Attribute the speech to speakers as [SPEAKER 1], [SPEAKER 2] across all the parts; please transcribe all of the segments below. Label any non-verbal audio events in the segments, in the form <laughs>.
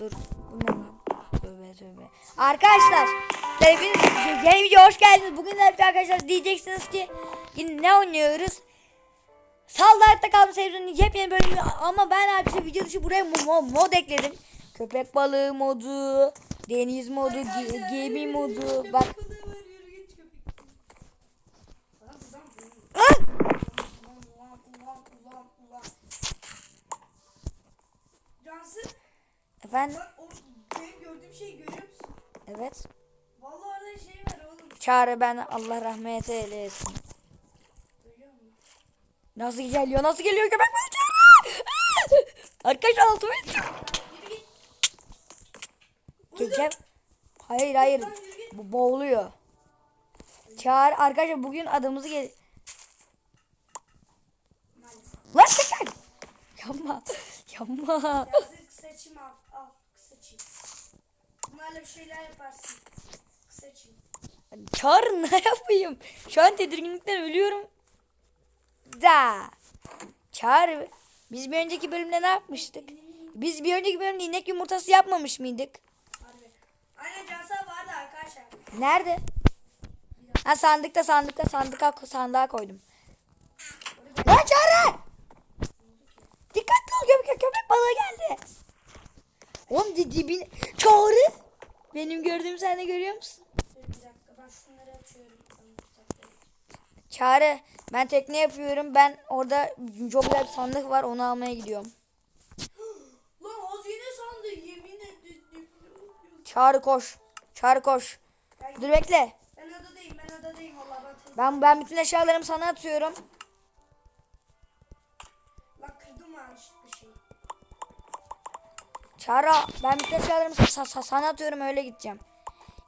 [SPEAKER 1] Dur. Bu ne lan? Tövbe tövbe. Arkadaşlar. Hepiniz yeni video hoş geldiniz. Bugün de arkadaşlar diyeceksiniz ki yine ne oynuyoruz? Sallayakta kaldım sevdiğinin yepyeni bölümü ama ben arkadaşlar video dışı buraya mo- mo- mod ekledim. Köpek balığı modu, deniz modu, ge- gemi modu. Bak. Ah! Efendim?
[SPEAKER 2] bak o benim gördüğüm şeyi görüyor musun?
[SPEAKER 1] Evet.
[SPEAKER 2] Vallahi orada şey var oğlum.
[SPEAKER 1] Çağrı ben Allah rahmet eylesin.
[SPEAKER 2] Musun?
[SPEAKER 1] Nasıl geliyor? Nasıl geliyor köpek balığı Çağrı? Arkadaşlar altıma
[SPEAKER 2] git.
[SPEAKER 1] Geleceğim. Hayır hayır. Bu boğuluyor. Çağır arkadaşlar bugün adımızı gel. Lan çekil. Yapma. Yapma.
[SPEAKER 2] Yazık saçım al. Bunlarla bir şeyler yaparsın. Saçım.
[SPEAKER 1] Çağır <laughs> ne yapayım? Şu an tedirginlikten ölüyorum. Da. Çağır. Biz bir önceki bölümde ne yapmıştık? Biz bir önceki bölümde inek yumurtası yapmamış mıydık?
[SPEAKER 2] Harbi. Aynen Cansa vardı arkadaşlar.
[SPEAKER 1] Nerede? Ha sandıkta sandıkta sandığa sandığa koydum. Lan çağır! Dikkatli ol köpek köpek balığı geldi. Oğlum di- dibin çağrı. Benim gördüğüm sen de görüyor musun?
[SPEAKER 2] Dur bir dakika ben şunları
[SPEAKER 1] ben tekne yapıyorum. Ben orada çok güzel bir sandık var onu almaya gidiyorum. <gasps>
[SPEAKER 2] Lan hazine sandı yemin ederim.
[SPEAKER 1] Çağrı koş. Çağrı koş. Dur bekle.
[SPEAKER 2] Ben adadayım ben adadayım valla ben
[SPEAKER 1] Ben ben bütün eşyalarımı sana atıyorum. Çağrı ben bütün eşyalarımı sa- sa- sana atıyorum öyle gideceğim.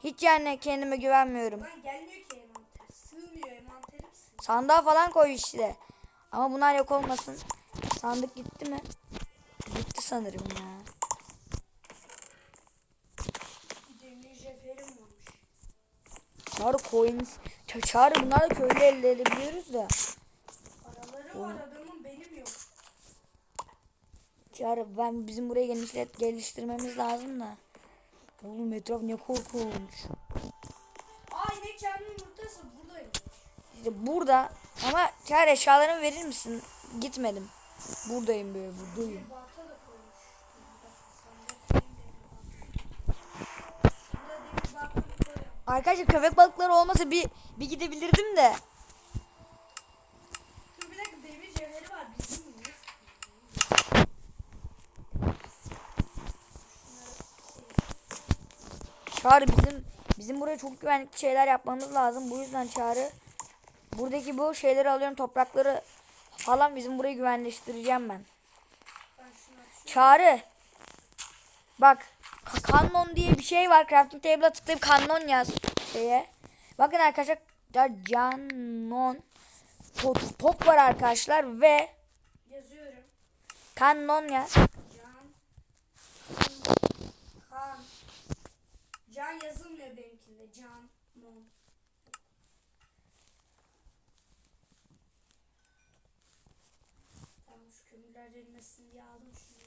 [SPEAKER 1] Hiç yani kendime güvenmiyorum.
[SPEAKER 2] Lan gelmiyor ki envanter. Sığmıyor envanterim sığmıyor.
[SPEAKER 1] Sandığa falan koy işte. Ama bunlar yok olmasın. Sandık gitti mi? Gitti sanırım ya. Çağrı coins. Çağrı bunlar da köylü elde edebiliyoruz da.
[SPEAKER 2] Paraları var.
[SPEAKER 1] Çağrı ben bizim burayı genişlet geliştirmemiz lazım da. Oğlum etraf ne korkunç.
[SPEAKER 2] Aa inek kendi yumurtası buradayım.
[SPEAKER 1] İşte burada ama Çağrı eşyalarımı verir misin? Gitmedim. Buradayım böyle buradayım. Arkadaşlar köpek balıkları olmasa bir bir gidebilirdim de.
[SPEAKER 2] Dur bir dakika demir cevheri var bizim miyiz?
[SPEAKER 1] Çağrı bizim bizim buraya çok güvenlikli şeyler yapmamız lazım. Bu yüzden Çağrı buradaki bu şeyleri alıyorum toprakları falan bizim burayı güvenleştireceğim ben. Çağrı bak ka- kanon diye bir şey var. Crafting table'a tıklayıp kanon yaz şeye. Bakın arkadaşlar canon top, top var arkadaşlar ve
[SPEAKER 2] Yazıyorum.
[SPEAKER 1] kanon yaz.
[SPEAKER 2] Can. Kan. Can yazılmıyor benimkinde. Can. Mon. Tamam şu kömürler erimessin diye aldım şunu.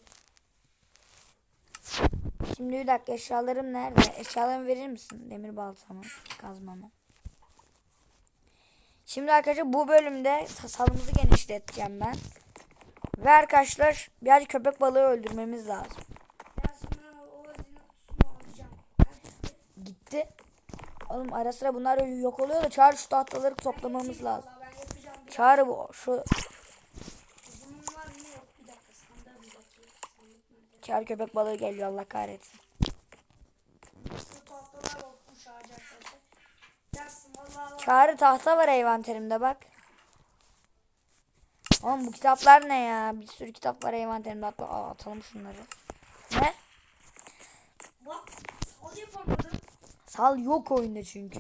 [SPEAKER 1] Şimdi bir dakika eşyalarım nerede? Eşyalarımı verir misin? Demir baltamı, kazmamı. Şimdi arkadaşlar bu bölümde sa- salımızı genişleteceğim ben. Ve arkadaşlar birazcık köpek balığı öldürmemiz lazım.
[SPEAKER 2] Ben sonra o hazine kutusunu alacağım. Nerede?
[SPEAKER 1] Gitti. Oğlum ara sıra bunlar yok oluyor da çağır şu tahtaları toplamamız lazım. Çağır bu şu çağır köpek balığı geliyor Allah kahretsin. Çağrı tahta var envanterimde bak. Oğlum bu kitaplar ne ya? Bir sürü kitap var envanterimde. Hatta atalım şunları. Ne?
[SPEAKER 2] Bak o yapamadım.
[SPEAKER 1] Sal yok oyunda çünkü.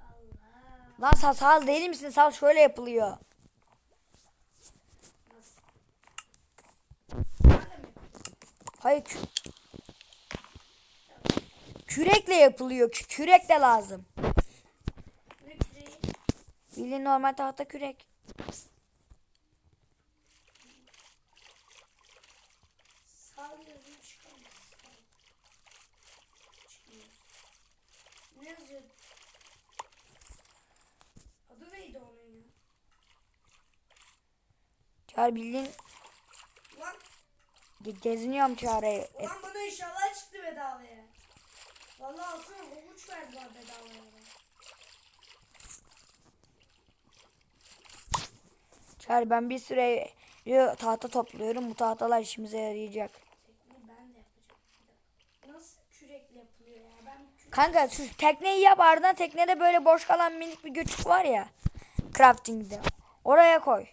[SPEAKER 2] Allah.
[SPEAKER 1] Lan sal, sal değil misin? Sal şöyle yapılıyor. Hayır. kü- Kürekle yapılıyor. Kü- Kürek de lazım. Bildiğin normal tahta kürek. Çağrı bildiğin
[SPEAKER 2] Ulan,
[SPEAKER 1] ge- geziniyorum Çağrı. E,
[SPEAKER 2] ulan bana inşallah çıktı bedavaya. Vallahi altına havuç verdiler bedavaya.
[SPEAKER 1] Çağrı ben bir süre e, tahta topluyorum. Bu tahtalar işimize yarayacak.
[SPEAKER 2] Tekneyi ben de yapacağım. Bir dakika. Nasıl kürekle yapılıyor ya? Ben bir kürek
[SPEAKER 1] Kanka şu tekneyi yap ardından teknede böyle boş kalan minik bir göçük var ya. Crafting'de. Oraya koy.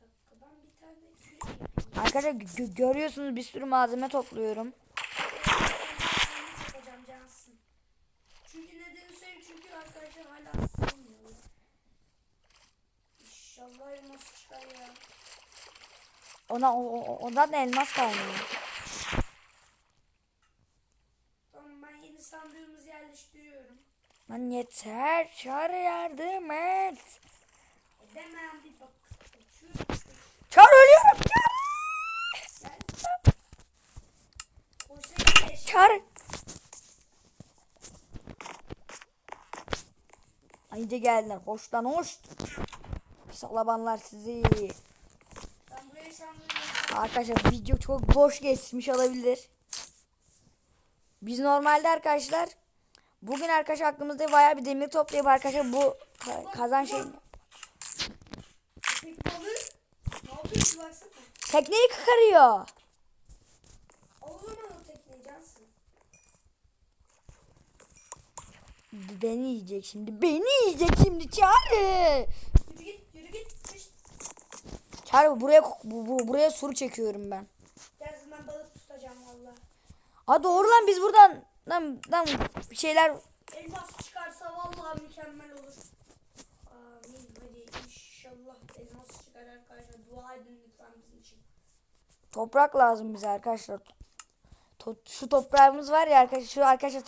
[SPEAKER 2] dakika. Ben bir tane kürek yapayım.
[SPEAKER 1] Arkadaşlar gö- görüyorsunuz bir sürü malzeme topluyorum.
[SPEAKER 2] yapacağım Cansın. Çünkü nedeni söyleyeyim çünkü arkadaşlar hala sığmıyorlar. İnşallah elmas çıkar ya.
[SPEAKER 1] Ona o, ondan da elmas kaynıyor.
[SPEAKER 2] Tamam ben yeni sandığımızı yerleştiriyorum.
[SPEAKER 1] Lan yeter. Çağrı yardım et.
[SPEAKER 2] Edemem bir bak.
[SPEAKER 1] Çağrı ölüyorum. Çağrı.
[SPEAKER 2] Gel.
[SPEAKER 1] Çağrı. Ayıca geldiler. Hoştan hoş. Pis alabanlar sizi. Arkadaşlar video çok boş geçmiş olabilir. Biz normalde arkadaşlar bugün arkadaşlar aklımızda bayağı bir demir toplayıp arkadaşlar bu ka- kazan şey tekneyi kıkarıyor.
[SPEAKER 2] Al o zaman o tekneyi Cansın.
[SPEAKER 1] Beni yiyecek şimdi. Beni yiyecek şimdi çağrı.
[SPEAKER 2] Yürü git yürü git.
[SPEAKER 1] Çağrı buraya bu, bu- buraya sur çekiyorum ben.
[SPEAKER 2] Cansın ben balık tutacağım valla.
[SPEAKER 1] Ha doğru lan biz buradan lan, lan bir şeyler
[SPEAKER 2] Elmas çıkarsa vallahi mükemmel olur. Amin hadi inşallah elmas çıkar arkadaşlar. Dua edin lütfen bizim için.
[SPEAKER 1] toprak lazım bize arkadaşlar. To- şu toprağımız var ya arkadaşlar şu arkadaşlar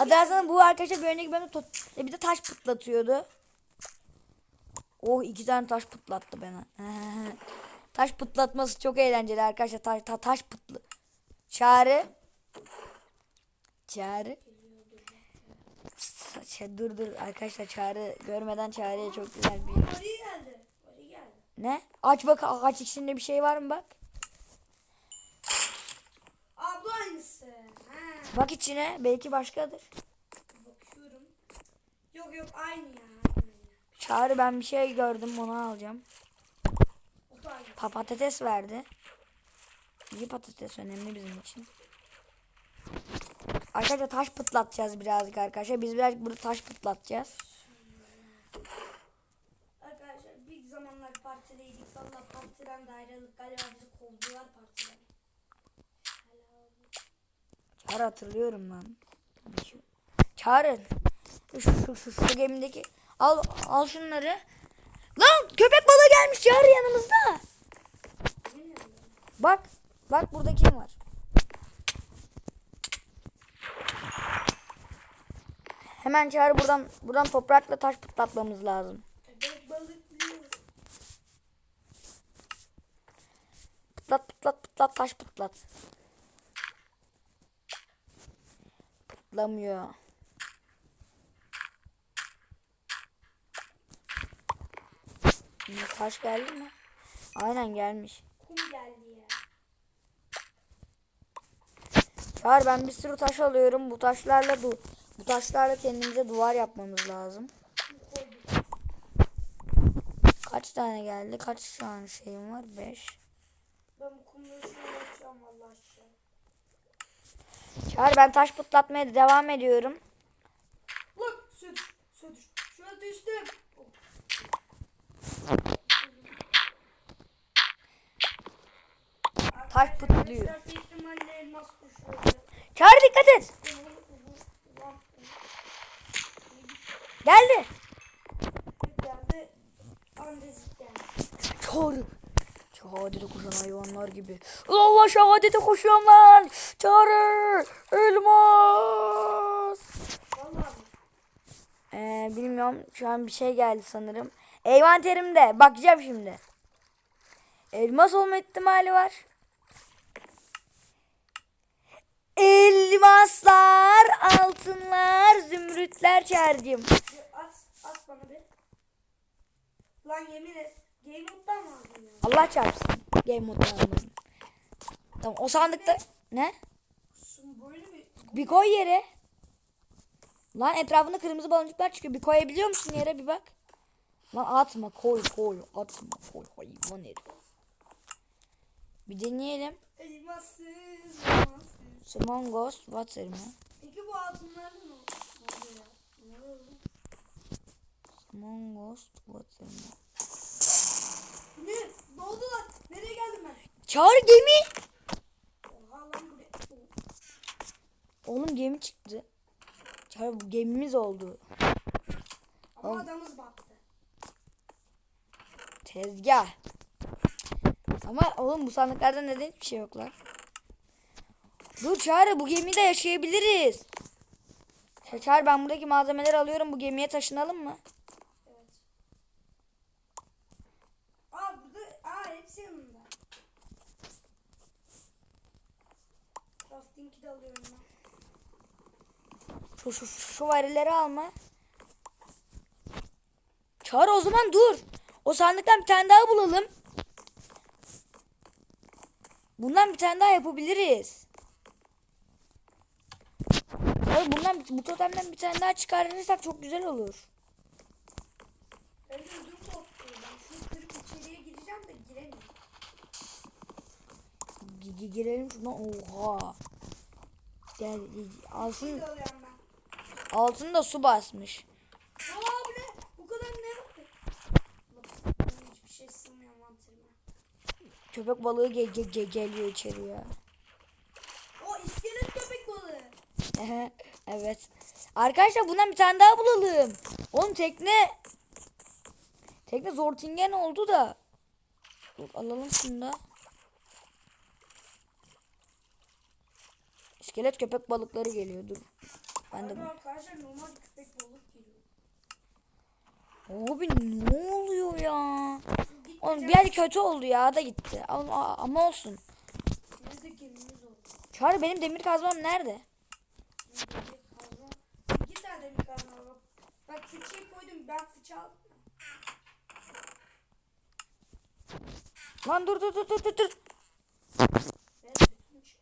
[SPEAKER 1] aslında bu arkadaşlar bir önceki bölümde e, bir de taş pıtlatıyordu. Oh iki tane taş pıtlattı bana. <laughs> taş pıtlatması çok eğlenceli arkadaşlar. Ta- ta- taş pıtlı. Çağrı. Sa- şey, dur dur arkadaşlar çağrı görmeden çağrıya çok güzel bir ne? Aç bak ağaç içinde bir şey var mı bak.
[SPEAKER 2] Aa bu aynısı. Ha,
[SPEAKER 1] Bak içine belki başkadır.
[SPEAKER 2] bakıyorum. Yok yok aynı ya.
[SPEAKER 1] Çağrı ben bir şey gördüm onu alacağım. Pa- patates verdi. İyi patates önemli bizim için. Arkadaşlar taş pıtlatacağız birazcık arkadaşlar. Biz birazcık burada taş pıtlatacağız.
[SPEAKER 2] Arkadaşlar bir zamanlar partideydik. Valla partiden de ayrılık. Galiba bizi kovdular partiden.
[SPEAKER 1] Çağrı hatırlıyorum lan. Çağrı. Şu, şu, şu, şu gemideki. Al, al şunları. Lan köpek balığı gelmiş Çağrı yanımızda. Bak. Bak burada kim var? Hemen Çağrı buradan buradan toprakla taş pıtlatmamız lazım. Pıtlat pıtlat pıtlat taş pıtlat. Pıtlamıyor. Şimdi Taş geldi mi? Aynen gelmiş.
[SPEAKER 2] Kum geldi ya.
[SPEAKER 1] Çağır ben bir sürü taş alıyorum. Bu taşlarla du bu taşlarla kendimize duvar yapmamız lazım. Kaç tane geldi? Kaç tane şeyim var? 5.
[SPEAKER 2] Ben bu kumları şöyle yapacağım valla aşağı.
[SPEAKER 1] Çağır ben taş pıtlatmaya devam ediyorum.
[SPEAKER 2] Lan su. Su düş. Şuna düştüm.
[SPEAKER 1] Taş
[SPEAKER 2] düşüyor.
[SPEAKER 1] Çağır dikkat et. Geldi.
[SPEAKER 2] geldi. Andezit geldi.
[SPEAKER 1] Çağrı. Şehadete koşan hayvanlar gibi. Allah şehadete koşuyorum lan. Çağrı. Elmas. Ee, bilmiyorum. Şu an bir şey geldi sanırım. Envanterimde. Bakacağım şimdi. Elmas olma ihtimali var. elmaslar, altınlar, zümrütler.
[SPEAKER 2] Bir At, at bana bir. Lan yemin et. Game mode'dan mı aldın?
[SPEAKER 1] Allah çarpsın. Game mode'da almadım. Tamam o sandıkta ne?
[SPEAKER 2] Bir...
[SPEAKER 1] Bir koy yere. Lan etrafında kırmızı baloncuklar çıkıyor. Bir koyabiliyor musun yere bir bak. Lan atma koy koy atma koy hayvan herif. Bir deneyelim.
[SPEAKER 2] Elmassız.
[SPEAKER 1] Simon Ghost Water mı?
[SPEAKER 2] Peki bu altınlar?
[SPEAKER 1] Simon Ghost Water mı?
[SPEAKER 2] Ne? Oldu lan? Nereye geldim ben?
[SPEAKER 1] Çağır gemi.
[SPEAKER 2] Oha lan buraya.
[SPEAKER 1] Oğlum gemi çıktı. Çağır bu gemimiz oldu.
[SPEAKER 2] Ama
[SPEAKER 1] Oğlum.
[SPEAKER 2] adamız battı.
[SPEAKER 1] Tezgah. Ama oğlum bu sandıklarda neden hiçbir şey yok lan? Dur Çağrı bu gemide yaşayabiliriz. Ça- Çağrı ben buradaki malzemeleri alıyorum bu gemiye taşınalım mı?
[SPEAKER 2] Evet. Aa burada, aa hepsi yanında. Crafting'i de alıyorum ben.
[SPEAKER 1] Şu, şu, şu varilleri alma. Çağrı o zaman dur. O sandıktan bir tane daha bulalım. Bundan bir tane daha yapabiliriz. Çağrı bundan bu totemden bir tane daha çıkarırsak çok güzel olur.
[SPEAKER 2] Ödüm koptu. Ben şunu kırıp içeriye gireceğim de giremiyorum.
[SPEAKER 1] Gi- gi- girelim şuna. Oha. Gel altın
[SPEAKER 2] Şimdi alıyorum ben.
[SPEAKER 1] altın da su basmış.
[SPEAKER 2] Aa bu kadar ne hiçbir şey sığmıyor mantığıma.
[SPEAKER 1] Köpek balığı ge- ge- ge- geliyor içeri ya.
[SPEAKER 2] O iskelet köpek balığı.
[SPEAKER 1] evet. Arkadaşlar bundan bir tane daha bulalım. Oğlum tekne tekne Zortingen oldu da. Dur alalım şunu da. İskelet köpek balıkları geliyor dur. Ben de
[SPEAKER 2] arkadaşlar normal köpek balık geliyor.
[SPEAKER 1] Abi ne oluyor ya? Oğlum bir yer kötü oldu ya da gitti. Ama, ama olsun. Çağrı benim demir kazmam nerede?
[SPEAKER 2] İki tane demir kazma var. Bak fıçıyı koydum. Ben fıçı aldım.
[SPEAKER 1] Lan dur dur dur dur dur. dur.
[SPEAKER 2] Ben bütün çıkmış.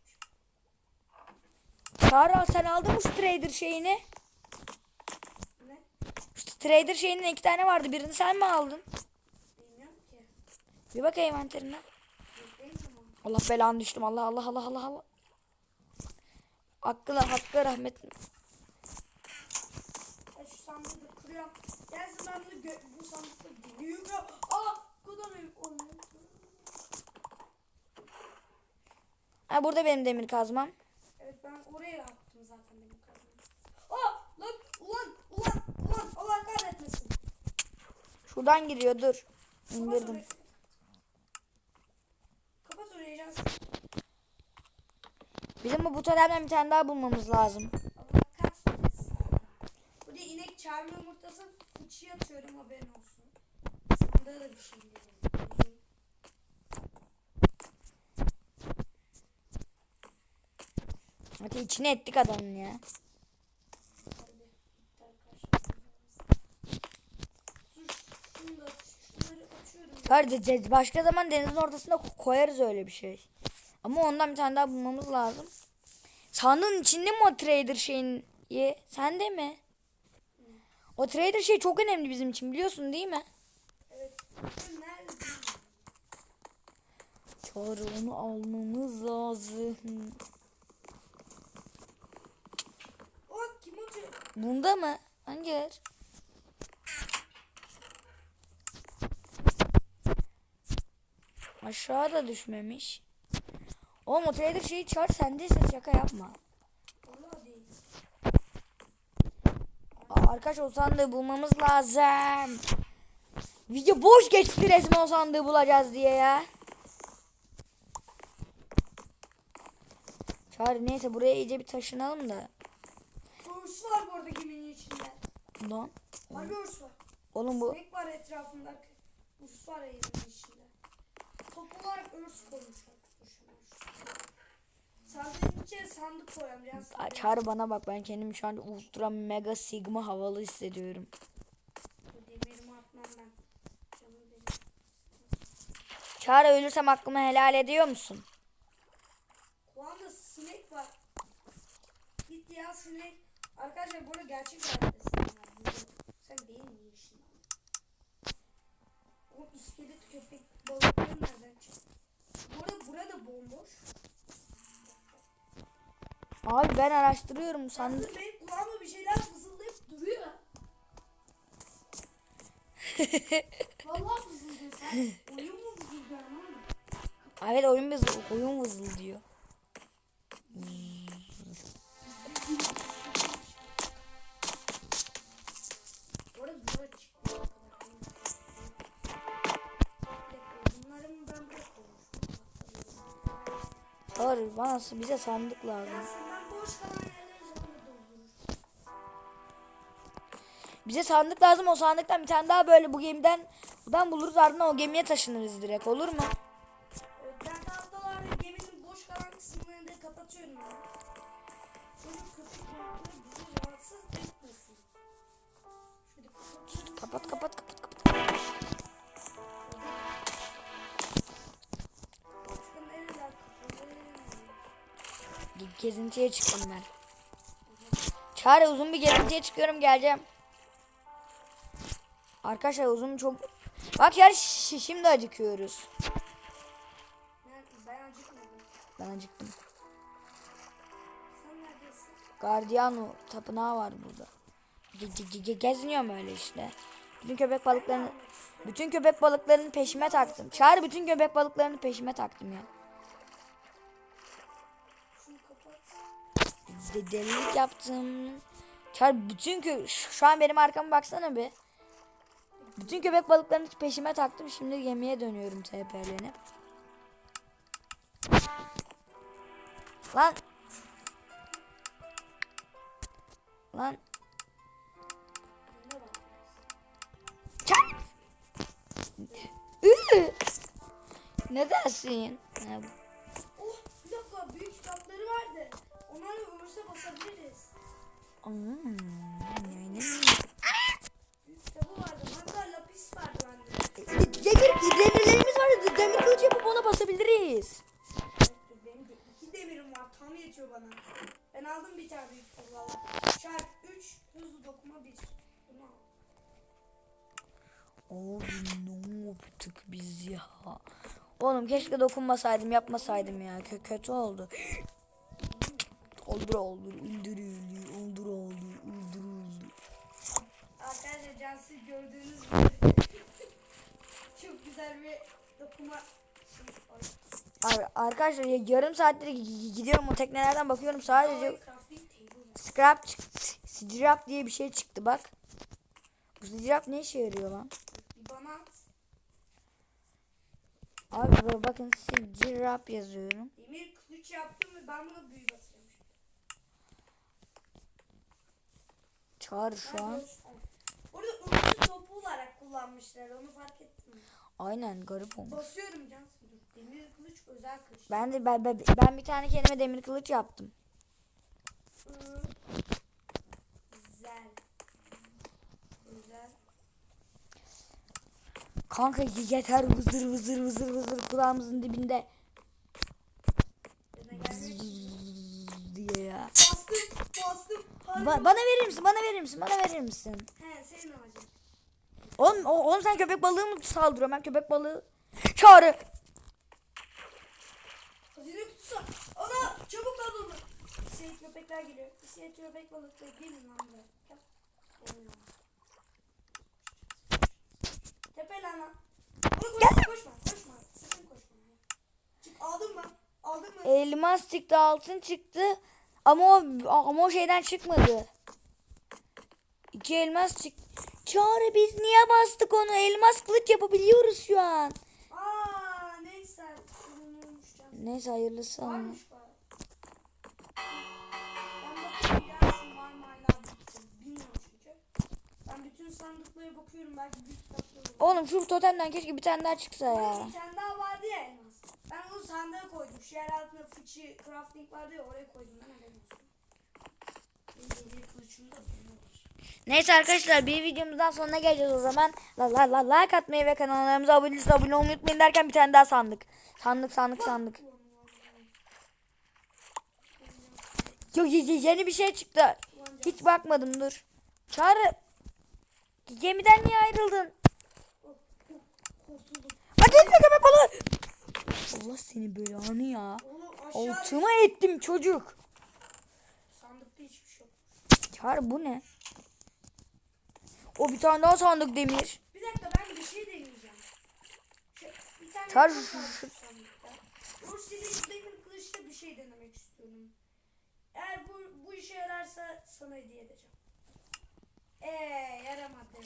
[SPEAKER 1] Çağrı sen aldın mı şu trader şeyini?
[SPEAKER 2] Ne?
[SPEAKER 1] Şu trader şeyinin iki tane vardı. Birini sen mi aldın?
[SPEAKER 2] Bilmiyorum ki.
[SPEAKER 1] Bir bak envanterine. Allah belanı düştüm. Allah Allah Allah Allah Allah. Hakkı hakkı rahmet.
[SPEAKER 2] Ben şu sandığı da kırıyorum. Gelsin ben bunu bu sandıkta büyük ya. Aa olmuyor.
[SPEAKER 1] Ha burada benim demir kazmam.
[SPEAKER 2] Ben oraya attım zaten demir kazmayı. Aa lan ulan ulan ulan Allah kahretmesin.
[SPEAKER 1] Şuradan giriyor dur. İndirdim.
[SPEAKER 2] Kapat orayı Cansu.
[SPEAKER 1] Bizim bu totemden bir tane daha bulmamız lazım.
[SPEAKER 2] Allah kahretmesin. Burada inek çarmı yumurtası fıçıya atıyorum haberin olsun. Sandığa da bir şey veriyorum.
[SPEAKER 1] Hadi içine ettik adamın ya.
[SPEAKER 2] Hadi bitti arkadaşlar. Dur, şunu da şunları açıyorum.
[SPEAKER 1] Kardeş de- başka zaman denizin ortasında ko- koyarız öyle bir şey. Ama ondan bir tane daha bulmamız lazım. Sandığın içinde mi o trader şeyin? Ye, sende mi? O trader şey çok önemli bizim için biliyorsun değil mi?
[SPEAKER 2] Evet.
[SPEAKER 1] Çağrı almamız lazım.
[SPEAKER 2] O kim atıyor?
[SPEAKER 1] Bunda mı? Hangi yer? Aşağıda düşmemiş. O trader şeyi çağır sendeyse şaka yapma. Arkadaş o sandığı bulmamız lazım. Video boş geçti resmen o sandığı bulacağız diye ya. Çağrı neyse buraya iyice bir taşınalım da.
[SPEAKER 2] Örs var bu arada geminin içinde.
[SPEAKER 1] Lan.
[SPEAKER 2] Harbi örs var.
[SPEAKER 1] Oğlum bu
[SPEAKER 2] Sinek var etrafında. Örs var geminin içinde. Top olarak örs koymuşlar. Sandığın içine sandık koyalım.
[SPEAKER 1] Ay, Çağrı bana bak ben kendimi şu an ultra mega sigma havalı hissediyorum.
[SPEAKER 2] Demirimi atmam ben.
[SPEAKER 1] Çağrı ölürsem hakkımı helal ediyor musun?
[SPEAKER 2] Kulağımda sinek var. Git ya sinek. Arkadaşlar bu arada gerçek hayatta sinek. Sen benim yaşın? O iskelet köpek balıkları nereden çıktı? Bu arada burada bomboş.
[SPEAKER 1] Abi ben araştırıyorum sandım.
[SPEAKER 2] Benim kulağıma bir şeyler fısıldayıp duruyor. <laughs> Vallahi fısıldıyor sen. Oyun mu fısıldıyor.
[SPEAKER 1] Evet oyun oyun vızıl bana bize sandık lazım. Bize sandık lazım o sandıktan bir tane daha böyle bu gemiden buradan buluruz ardından o gemiye taşınırız direkt olur mu? Gezintiye çıktım ben. Çağrı uzun bir gezintiye çıkıyorum geleceğim. Arkadaşlar uzun çok... Bak ya şi- şimdi acıkıyoruz.
[SPEAKER 2] Ben, acıkmadım.
[SPEAKER 1] Ben acıktım.
[SPEAKER 2] Sen neredesin?
[SPEAKER 1] Guardiano tapınağı var burada. Ge- ge- geziniyorum öyle işte. Bütün köpek balıklarını bütün köpek balıklarını peşime taktım. Çağrı bütün köpek balıklarını peşime taktım ya. De delilik yaptım. Çağrı bütün kö şu an benim arkama baksana bir. Bütün köpek balıklarını peşime taktım. Şimdi gemiye dönüyorum TP'lenip. Lan. Lan.
[SPEAKER 2] Önüne bak.
[SPEAKER 1] Çay. Ü. Ne dersin? Ne bu?
[SPEAKER 2] Vardı. Onlarla ömürse basabiliriz.
[SPEAKER 1] Hmm,
[SPEAKER 2] Büyük kitabı vardı. Hatta lapis vardı bende.
[SPEAKER 1] Demir, demirlerimiz var. Demir kılıç yapıp ona basabiliriz.
[SPEAKER 2] Benim de iki demirim var. Tam yetiyor bana. Ben aldım bir tane büyük valla. Şark 3 hızlı dokuma 1. Bunu al.
[SPEAKER 1] Abi ne yaptık biz ya? Oğlum keşke dokunmasaydım yapmasaydım ya. Kö kötü oldu. Oldur oldur öldür öldür oldur oldur öldür öldür.
[SPEAKER 2] Arkadaşlar Cansu gördüğünüz gibi <laughs> çok güzel bir dokuma şey.
[SPEAKER 1] Ar- arkadaşlar ya- yarım saattir gi- gidiyorum o teknelerden bakıyorum sadece scrap. Scrap diye bir şey çıktı bak. Bu scrap ne işe yarıyor lan? Abi bak- bakın scrap yazıyorum.
[SPEAKER 2] Demir kılıç yaptım ve ben buna büyü basıyorum.
[SPEAKER 1] Çağır şu an.
[SPEAKER 2] Orada ımbızı topu olarak kullanmışlar. Onu fark ettim.
[SPEAKER 1] Aynen garip olmuş.
[SPEAKER 2] Basıyorum. Dur. Demir kılıç özel kılıç.
[SPEAKER 1] Ben de ben, ben, ben bir tane kendime demir kılıç yaptım.
[SPEAKER 2] Hı. Güzel. Güzel.
[SPEAKER 1] Kanka yeter vızır vızır vızır vızır kulağımızın dibinde diye ya.
[SPEAKER 2] Bastım. Bastım.
[SPEAKER 1] Ba- bana verir misin? Bana verir misin? Bana verir misin?
[SPEAKER 2] He senin olacak.
[SPEAKER 1] Oğlum, o- oğlum sen köpek balığı mı saldırıyorsun? Ben köpek balığı çağrı.
[SPEAKER 2] Hazine kutusu. Ana çabuk al onu. İskelet köpekler geliyor. İskelet köpek balıkları gelin lan buraya. Gel. Gelin lan. Tepe lan lan. Ona koşma koşma koşma. Sakın koşma. Çık aldın mı? Aldın mı?
[SPEAKER 1] Elmas çıktı, altın çıktı. Ama o ama o şeyden çıkmadı. İki elmas çıktı. Çağrı biz niye bastık onu? Elmas kılıç yapabiliyoruz şu an.
[SPEAKER 2] Aa neyse.
[SPEAKER 1] Neyse hayırlısı ama.
[SPEAKER 2] Varmış bari.
[SPEAKER 1] Oğlum şu totemden keşke bir tane daha çıksa ya.
[SPEAKER 2] Bir tane daha vardı ya sandığa koydum. Şu yer altında fıçı crafting vardı ya oraya koydum ben olur.
[SPEAKER 1] Neyse arkadaşlar bir videomuzdan sonuna geleceğiz o zaman. La la la like atmayı ve kanallarımıza abone abone olmayı unutmayın derken bir tane daha sandık. Sandık sandık sandık. Yok ye- ye- yeni bir şey çıktı. Hiç bakmadım dur. Çağrı. Gemiden niye ayrıldın?
[SPEAKER 2] Kurtuldum.
[SPEAKER 1] Hadi elinde köpek balığı. Allah seni böyle anı ya. Altıma ettim çocuk.
[SPEAKER 2] sandıkta hiçbir şey yok.
[SPEAKER 1] Çağrı bu ne? O bir tane daha sandık demir.
[SPEAKER 2] Bir dakika ben bir şey deneyeceğim. Şu, bir tane
[SPEAKER 1] Tar-
[SPEAKER 2] var şu sandıkta. Ursi'nin demir kılıçta bir şey denemek istiyorum. Eğer bu, bu işe yararsa sana hediye edeceğim. Eee yaramadı.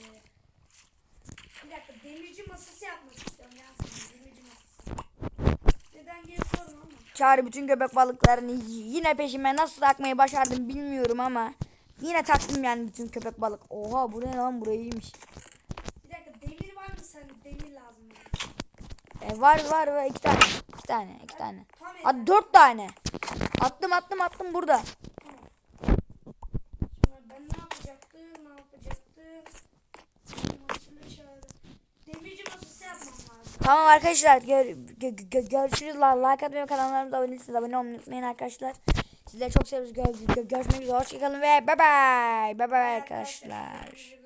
[SPEAKER 2] Bir dakika demirci masası yapmak istiyorum ya sana demirci masası. Neden diye sorma ama.
[SPEAKER 1] Çağrı bütün köpek balıklarını yine peşime nasıl takmayı başardım bilmiyorum ama yine taktım yani bütün köpek balık. Oha bu ne lan iyiymiş.
[SPEAKER 2] Bir dakika demir var mı sende? Demir lazım.
[SPEAKER 1] E, var var var iki tane iki tane iki tane. Hadi dört tane. Attım attım attım burada.
[SPEAKER 2] Sonra ben ne yapacaktım? Ne yapacaktım? Masasını çağırdı. Demirci masası yapmam lazım.
[SPEAKER 1] Tamam arkadaşlar gör, gö- gö- görüşürüz. Like atmayı kanallarımıza abone değilseniz abone olmayı unutmayın arkadaşlar. Sizleri çok seviyoruz. Gö- gö- görüşmek üzere. Hoşçakalın ve bye bye. Bye bye arkadaşlar.